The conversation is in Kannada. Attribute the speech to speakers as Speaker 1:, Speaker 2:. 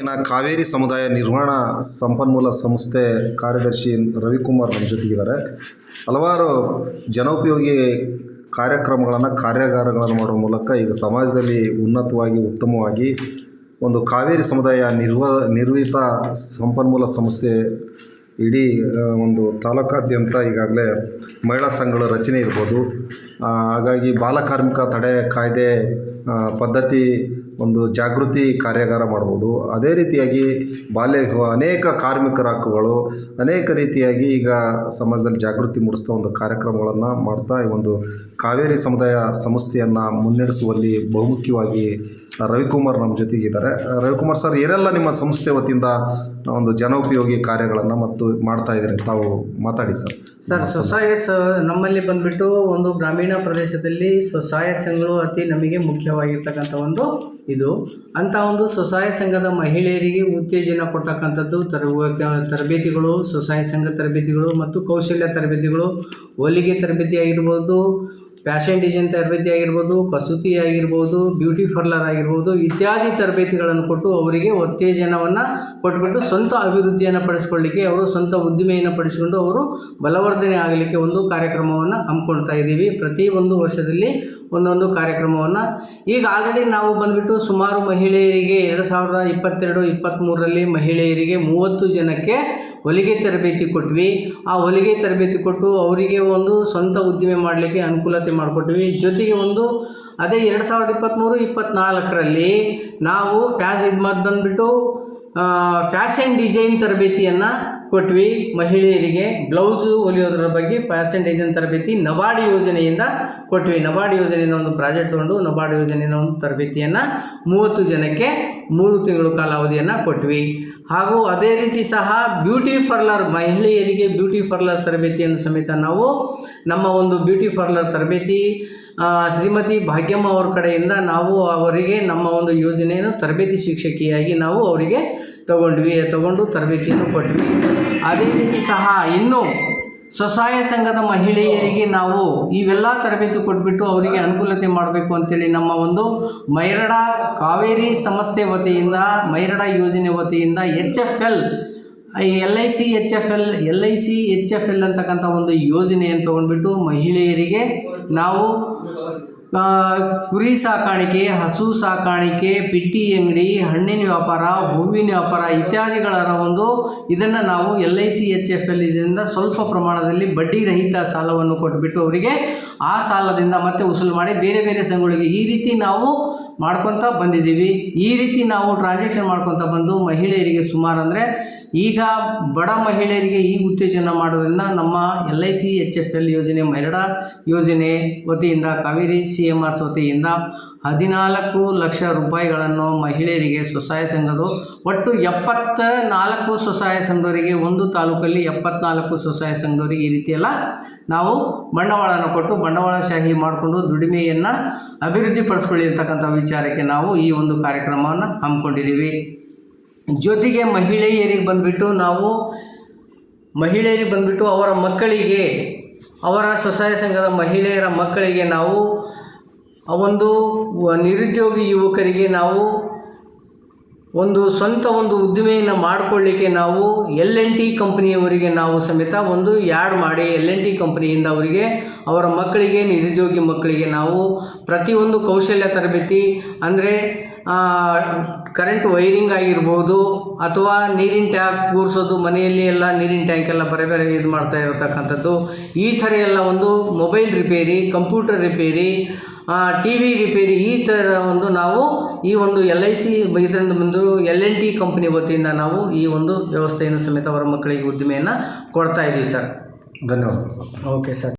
Speaker 1: ಇನ್ನು ಕಾವೇರಿ ಸಮುದಾಯ ನಿರ್ವಹಣಾ ಸಂಪನ್ಮೂಲ ಸಂಸ್ಥೆ ಕಾರ್ಯದರ್ಶಿ ರವಿಕುಮಾರ್ ನಮ್ಮ ಜೊತೆಗಿದ್ದಾರೆ. ಹಲವಾರು ಜನೋಪಯೋಗಿ ಕಾರ್ಯಕ್ರಮಗಳನ್ನು, ಕಾರ್ಯಾಗಾರಗಳನ್ನು ಮಾಡುವ ಮೂಲಕ ಈಗ ಸಮಾಜದಲ್ಲಿ ಉನ್ನತವಾಗಿ, ಉತ್ತಮವಾಗಿ ಒಂದು ಕಾವೇರಿ ಸಮುದಾಯ ನಿರ್ವ ನಿರ್ವಹಿತ ಸಂಪನ್ಮೂಲ ಸಂಸ್ಥೆ ಇಡೀ ಒಂದು ತಾಲೂಕಾದ್ಯಂತ ಈಗಾಗಲೇ ಮಹಿಳಾ ಸಂಘಗಳ ರಚನೆ ಇರ್ಬೋದು. ಹಾಗಾಗಿ ಬಾಲಕಾರ್ಮಿಕ ತಡೆ ಕಾಯ್ದೆ ಪದ್ಧತಿ ಒಂದು ಜಾಗೃತಿ ಕಾರ್ಯಾಗಾರ ಮಾಡ್ಬೋದು. ಅದೇ ರೀತಿಯಾಗಿ ಬಾಲ್ಯ ಅನೇಕ ಕಾರ್ಮಿಕರ ಹಕ್ಕುಗಳು ಅನೇಕ ರೀತಿಯಾಗಿ ಈಗ ಸಮಾಜದಲ್ಲಿ ಜಾಗೃತಿ ಮೂಡಿಸ್ತಾ ಒಂದು ಕಾರ್ಯಕ್ರಮಗಳನ್ನು ಮಾಡ್ತಾ ಈ ಒಂದು ಕಾವೇರಿ ಸಮುದಾಯ ಸಂಸ್ಥೆಯನ್ನು ಮುನ್ನಡೆಸುವಲ್ಲಿ ಬಹುಮುಖ್ಯವಾಗಿ ರವಿಕುಮಾರ್ ನಮ್ಮ ಜೊತೆಗಿದ್ದಾರೆ. ರವಿಕುಮಾರ್ ಸರ್, ಏನೆಲ್ಲ ನಿಮ್ಮ ಸಂಸ್ಥೆ ವತಿಯಿಂದ ಒಂದು ಜನೋಪಯೋಗಿ ಕಾರ್ಯಗಳನ್ನು ಮತ್ತು ಮಾಡ್ತಾ ಇದ್ದಾರೆ ತಾವು ಮಾತಾಡಿ ಸರ್.
Speaker 2: ಸರ್ ಸರ್ ನಮ್ಮಲ್ಲಿ ಬಂದುಬಿಟ್ಟು ಒಂದು ಗ್ರಾಮೀಣ ಪ್ರದೇಶದಲ್ಲಿ ಸ್ವಸಹಾಯ ಸಂಘಗಳು ಅತಿ ನಮಗೆ ಮುಖ್ಯವಾಗಿರ್ತಕ್ಕಂಥ ಒಂದು ಇದು. ಅಂಥ ಒಂದು ಸ್ವಸಹಾಯ ಸಂಘದ ಮಹಿಳೆಯರಿಗೆ ಉತ್ತೇಜನ ಕೊಡ್ತಕ್ಕಂಥದ್ದು ತರಬ, ತರಬೇತಿಗಳು, ಸ್ವಸಹಾಯ ಸಂಘ ತರಬೇತಿಗಳು ಮತ್ತು ಕೌಶಲ್ಯ ತರಬೇತಿಗಳು, ಹೊಲಿಗೆ ತರಬೇತಿ ಆಗಿರ್ಬೋದು ಫ್ಯಾಷನ್ ಡಿಸೈನ್ ತರಬೇತಿ ಆಗಿರ್ಬೋದು, ಕಸೂತಿ ಆಗಿರ್ಬೋದು ಬ್ಯೂಟಿ ಪಾರ್ಲರ್ ಆಗಿರ್ಬೋದು, ಇತ್ಯಾದಿ ತರಬೇತಿಗಳನ್ನು ಕೊಟ್ಟು ಅವರಿಗೆ ಉತ್ತೇಜನವನ್ನು ಕೊಟ್ಬಿಟ್ಟು ಸ್ವಂತ ಅಭಿವೃದ್ಧಿಯನ್ನು ಪಡಿಸ್ಕೊಳ್ಳಿಕ್ಕೆ ಅವರು ಸ್ವಂತ ಉದ್ದಿಮೆಯನ್ನು ಪಡಿಸಿಕೊಂಡು ಅವರು ಬಲವರ್ಧನೆ ಆಗಲಿಕ್ಕೆ ಒಂದು ಕಾರ್ಯಕ್ರಮವನ್ನು ಹಮ್ಮಿಕೊಳ್ತಾ ಇದ್ದೀವಿ. ಪ್ರತಿ ಒಂದು ವರ್ಷದಲ್ಲಿ ಒಂದೊಂದು ಕಾರ್ಯಕ್ರಮವನ್ನು. ಈಗ ಆಲ್ರೆಡಿ ನಾವು ಬಂದುಬಿಟ್ಟು ಸುಮಾರು ಮಹಿಳೆಯರಿಗೆ ಎರಡು ಸಾವಿರದ ಇಪ್ಪತ್ತೆರಡು ಇಪ್ಪತ್ತ್ಮೂರರಲ್ಲಿ ಮಹಿಳೆಯರಿಗೆ ಮೂವತ್ತು ಜನಕ್ಕೆ ಹೊಲಿಗೆ ತರಬೇತಿ ಕೊಟ್ವಿ. ಆ ಹೊಲಿಗೆ ತರಬೇತಿ ಕೊಟ್ಟು ಅವರಿಗೆ ಒಂದು ಸ್ವಂತ ಉದ್ದಿಮೆ ಮಾಡಲಿಕ್ಕೆ ಅನುಕೂಲತೆ ಮಾಡಿಕೊಟ್ವಿ. ಜೊತೆಗೆ ಒಂದು ಅದೇ ಎರಡು ಸಾವಿರದ ಇಪ್ಪತ್ತ್ಮೂರು ಇಪ್ಪತ್ತ್ನಾಲ್ಕರಲ್ಲಿ ನಾವು ಫ್ಯಾಶ್ ಇದು ಬಂದುಬಿಟ್ಟು ಫ್ಯಾಷನ್ ಡಿಸೈನ್ ತರಬೇತಿಯನ್ನು ಕೊಟ್ವಿ ಮಹಿಳೆಯರಿಗೆ ಬ್ಲೌಸು ಹೊಲಿಯೋದ್ರ ಬಗ್ಗೆ ಫ್ಯಾಷನ್ ತರಬೇತಿ ನಬಾರ್ಡ್ ಯೋಜನೆಯಿಂದ ಕೊಟ್ವಿ. ನಬಾರ್ಡ್ ಯೋಜನೆಯಿಂದ ಒಂದು ಪ್ರಾಜೆಕ್ಟ್ ತೊಗೊಂಡು ನಬಾರ್ಡ್ ಯೋಜನೆಯಿಂದ ಒಂದು ತರಬೇತಿಯನ್ನು ಮೂವತ್ತು ಜನಕ್ಕೆ ಮೂರು ತಿಂಗಳು ಕಾಲಾವಧಿಯನ್ನು ಕೊಟ್ವಿ. ಹಾಗೂ ಅದೇ ರೀತಿ ಸಹ ಬ್ಯೂಟಿ ಪಾರ್ಲರ್ ಮಹಿಳೆಯರಿಗೆ ಬ್ಯೂಟಿ ಪಾರ್ಲರ್ ತರಬೇತಿಯನ್ನು ಸಮೇತ ನಾವು ನಮ್ಮ ಒಂದು ಬ್ಯೂಟಿ ಪಾರ್ಲರ್ ತರಬೇತಿ ಶ್ರೀಮತಿ ಭಾಗ್ಯಮ್ಮ ಅವ್ರ ಕಡೆಯಿಂದ ನಾವು ಅವರಿಗೆ ನಮ್ಮ ಒಂದು ಯೋಜನೆಯನ್ನು ತರಬೇತಿ ಶಿಕ್ಷಕಿಯಾಗಿ ನಾವು ಅವರಿಗೆ ತಗೊಂಡ್ವಿ, ತಗೊಂಡು ತರಬೇತಿಯನ್ನು ಕೊಟ್ವಿ. ಅದೇ ರೀತಿ ಸಹ ಇನ್ನೂ ಸ್ವಸಹಾಯ ಸಂಘದ ಮಹಿಳೆಯರಿಗೆ ನಾವು ಇವೆಲ್ಲ ತರಬೇತಿ ಕೊಟ್ಬಿಟ್ಟು ಅವರಿಗೆ ಅನುಕೂಲತೆ ಮಾಡಬೇಕು ಅಂತೇಳಿ ನಮ್ಮ ಒಂದು ಮೈರಡ ಕಾವೇರಿ ಸಂಸ್ಥೆ ವತಿಯಿಂದ, ಮೈರಡ ಯೋಜನೆ ವತಿಯಿಂದ H F L L I C H F L L I C H F L ಅಂತಕ್ಕಂಥ ಒಂದು ಯೋಜನೆಯನ್ನು ತೊಗೊಂಡ್ಬಿಟ್ಟು ಮಹಿಳೆಯರಿಗೆ ನಾವು ಕುರಿ ಸಾಕಾಣಿಕೆ, ಹಸು ಸಾಕಾಣಿಕೆ, ಪಿಟ್ಟಿ ಅಂಗಡಿ, ಹಣ್ಣಿನ ವ್ಯಾಪಾರ, ಹೂವಿನ ವ್ಯಾಪಾರ ಇತ್ಯಾದಿಗಳ ಒಂದು ಇದನ್ನು ನಾವು L I C H F L ಇದರಿಂದ ಸ್ವಲ್ಪ ಪ್ರಮಾಣದಲ್ಲಿ ಬಡ್ಡಿ ರಹಿತ ಸಾಲವನ್ನು ಕೊಟ್ಬಿಟ್ಟು ಅವರಿಗೆ ಆ ಸಾಲದಿಂದ ಮತ್ತೆ ವಸೂಲು ಮಾಡಿ ಬೇರೆ ಬೇರೆ ಸಂಘಗಳಿಗೆ ಈ ರೀತಿ ನಾವು ಮಾಡ್ಕೊತ ಬಂದಿದ್ದೀವಿ. ಈ ರೀತಿ ನಾವು ಟ್ರಾನ್ಸಾಕ್ಷನ್ ಮಾಡ್ಕೊತ ಬಂದು ಮಹಿಳೆಯರಿಗೆ ಸುಮಾರು ಅಂದರೆ ಈಗ ಬಡ ಮಹಿಳೆಯರಿಗೆ ಈ ಉತ್ತೇಜನ ಮಾಡೋದ್ರಿಂದ ನಮ್ಮ L I C H F L ಯೋಜನೆ ಮರಡ ಯೋಜನೆ ವತಿಯಿಂದ ಕಾವೇರಿ ಸಿ ಎಂ ಆರ್ಸ್ ವತಿಯಿಂದ ಹದಿನಾಲ್ಕು ಲಕ್ಷ ರೂಪಾಯಿಗಳನ್ನು ಮಹಿಳೆಯರಿಗೆ ಸ್ವಸಹಾಯ ಸಂಘದ ಒಟ್ಟು ಎಪ್ಪತ್ತ ನಾಲ್ಕು ಸ್ವಸಹಾಯ ಸಂಘದವರಿಗೆ ಒಂದು ತಾಲೂಕಲ್ಲಿ ಎಪ್ಪತ್ನಾಲ್ಕು ಸ್ವಸಹಾಯ ಸಂಘದವರಿಗೆ ಈ ರೀತಿಯೆಲ್ಲ ನಾವು ಬಂಡವಾಳನ ಕೊಟ್ಟು ಬಂಡವಾಳಶಾಹಿ ಮಾಡಿಕೊಂಡು ದುಡಿಮೆಯನ್ನು ಅಭಿವೃದ್ಧಿಪಡಿಸ್ಕೊಳ್ಳಿ ಅಂತಕ್ಕಂಥ ವಿಚಾರಕ್ಕೆ ನಾವು ಈ ಒಂದು ಕಾರ್ಯಕ್ರಮವನ್ನು ಹಮ್ಮಿಕೊಂಡಿದ್ದೀವಿ. ಜೊತೆಗೆ ಮಹಿಳೆಯರಿಗೆ ಬಂದುಬಿಟ್ಟು ನಾವು ಮಹಿಳೆಯರಿಗೆ ಬಂದುಬಿಟ್ಟು ಅವರ ಮಕ್ಕಳಿಗೆ, ಅವರ ಸ್ವಸಹಾಯ ಸಂಘದ ಮಹಿಳೆಯರ ಮಕ್ಕಳಿಗೆ ನಾವು ಒಂದು ನಿರುದ್ಯೋಗಿ ಯುವಕರಿಗೆ ನಾವು ಒಂದು ಸ್ವಂತ ಒಂದು ಉದ್ದಿಮೆಯನ್ನು ಮಾಡಿಕೊಳ್ಳಿಕ್ಕೆ ನಾವು ಎಲ್ ಎನ್ ಟಿ ಕಂಪ್ನಿಯವರಿಗೆ ನಾವು ಸಮೇತ ಒಂದು ಯಾಡ್ ಮಾಡಿ ಎಲ್ ಎನ್ ಟಿ ಕಂಪ್ನಿಯಿಂದ ಅವರಿಗೆ, ಅವರ ಮಕ್ಕಳಿಗೆ, ನಿರುದ್ಯೋಗಿ ಮಕ್ಕಳಿಗೆ ನಾವು ಪ್ರತಿಯೊಂದು ಕೌಶಲ್ಯ ತರಬೇತಿ, ಅಂದರೆ ಕರೆಂಟ್ ವೈರಿಂಗ್ ಆಗಿರ್ಬೋದು, ಅಥವಾ ನೀರಿನ ಟ್ಯಾಂಕ್ ಕೂರಿಸೋದು, ಮನೆಯಲ್ಲಿ ಎಲ್ಲ ನೀರಿನ ಟ್ಯಾಂಕ್ ಎಲ್ಲ ಬೇರೆ ಬೇರೆ ಇದು ಮಾಡ್ತಾ ಇರತಕ್ಕಂಥದ್ದು, ಈ ಥರ ಎಲ್ಲ ಒಂದು mobile repair, computer repair T V repair ಈ ಥರ ಒಂದು ನಾವು ಈ ಒಂದು ಎಲ್ ಐ ಸಿ ಇದರಿಂದ ಬಂದರೂ ಎಲ್ ಎನ್ ಟಿ ಕಂಪ್ನಿ ವತಿಯಿಂದ ನಾವು ಈ ಒಂದು ವ್ಯವಸ್ಥೆಯನ್ನು ಸಮೇತ ಅವರ ಮಕ್ಕಳಿಗೆ ಉದ್ದಿಮೆಯನ್ನು ಕೊಡ್ತಾ ಇದ್ದೀವಿ ಸರ್.
Speaker 1: ಧನ್ಯವಾದಗಳು. Sir
Speaker 2: okay sir